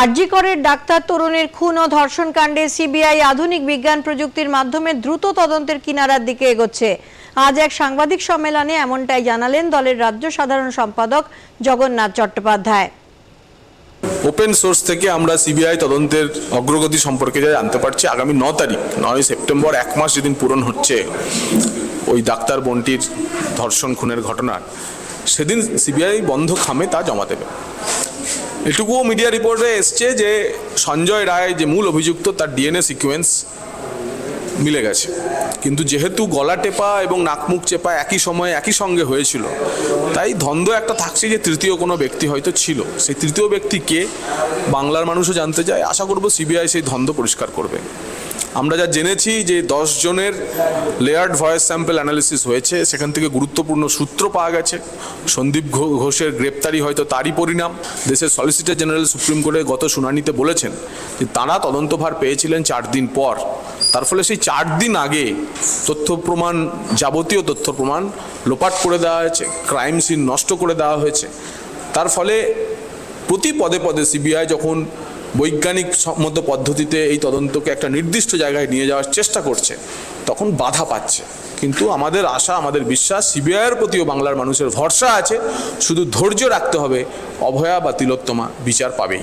আরজিকরের ডাক্তার তরুণের খুন ও ধর্ষণ কাণ্ডে সিবিআই আধুনিক বিজ্ঞান প্রযুক্তির মাধ্যমে দ্রুত তদন্তের কিনারার দিকে এগোচ্ছে। আজ এক সাংবাদিক সম্মেলনে এমনটাই জানালেন দলের রাজ্য সাধারণ সম্পাদক জগন্নাথ চট্টোপাধ্যায়। ওপেন সোর্স থেকে আমরা সিবিআই তদন্তের অগ্রগতি সম্পর্কে যা জানতে পারছি, আগামী ন তারিখ, নয় সেপ্টেম্বর, এক মাস যেদিন পূরণ হচ্ছে ওই ডাক্তার বোনটির ধর্ষণ, খুনের ঘটনার সেদিন সিবিআই বন্ধ খামে তা জমা দেবে। এটুকুও মিডিয়া রিপোর্টে এসছে যে সঞ্জয় রায় যে মূল অভিযুক্ত, তার ডিএনএ সিকোয়েন্স মিলে গেছে। কিন্তু যেহেতু গলা টেপা এবং নাকমুখ চেপা একই সময়ে একই সঙ্গে হয়েছিল, তাই ধন্দ একটা থাকছে যে তৃতীয় কোনো ব্যক্তি হয়তো ছিল। সেই তৃতীয় ব্যক্তি কে বাংলার মানুষও জানতে চায়। আশা করব সিবিআই সেই ধন্দ পরিষ্কার করবে। আমরা যা জেনেছি যে দশ জনের লেয়ার্ড ভয়েস স্যাম্পল অ্যানালিসিস হয়েছে, সেখান থেকে গুরুত্বপূর্ণ সূত্র পাওয়া গেছে। সন্দীপ ঘোষের গ্রেপ্তারি হয়তো তারই পরিণাম। দেশের সলিসিটর জেনারেল সুপ্রিম কোর্টে গত শুনানিতে বলেছেন যে তারা তদন্তভার পেয়েছিলেন চার দিন পর। তার ফলে সেই চার দিন আগে তথ্য প্রমাণ, যাবতীয় তথ্য প্রমাণ লোপাট করে দেওয়া হয়েছে ক্রাইম সিন নষ্ট করে দেওয়া হয়েছে। তার ফলে প্রতি পদে পদে সিবিআই যখন বৈজ্ঞানিক সম্মত পদ্ধতিতে এই তদন্তকে একটা নির্দিষ্ট জায়গায় নিয়ে যাওয়ার চেষ্টা করছে। তখন বাধা পাচ্ছে। কিন্তু আমাদের আশা, আমাদের বিশ্বাস, সিবিআইয়ের প্রতিও বাংলার মানুষের ভরসা আছে। শুধু ধৈর্য রাখতে হবে। অভয়া বা তিলোত্তমা বিচার পাবেই।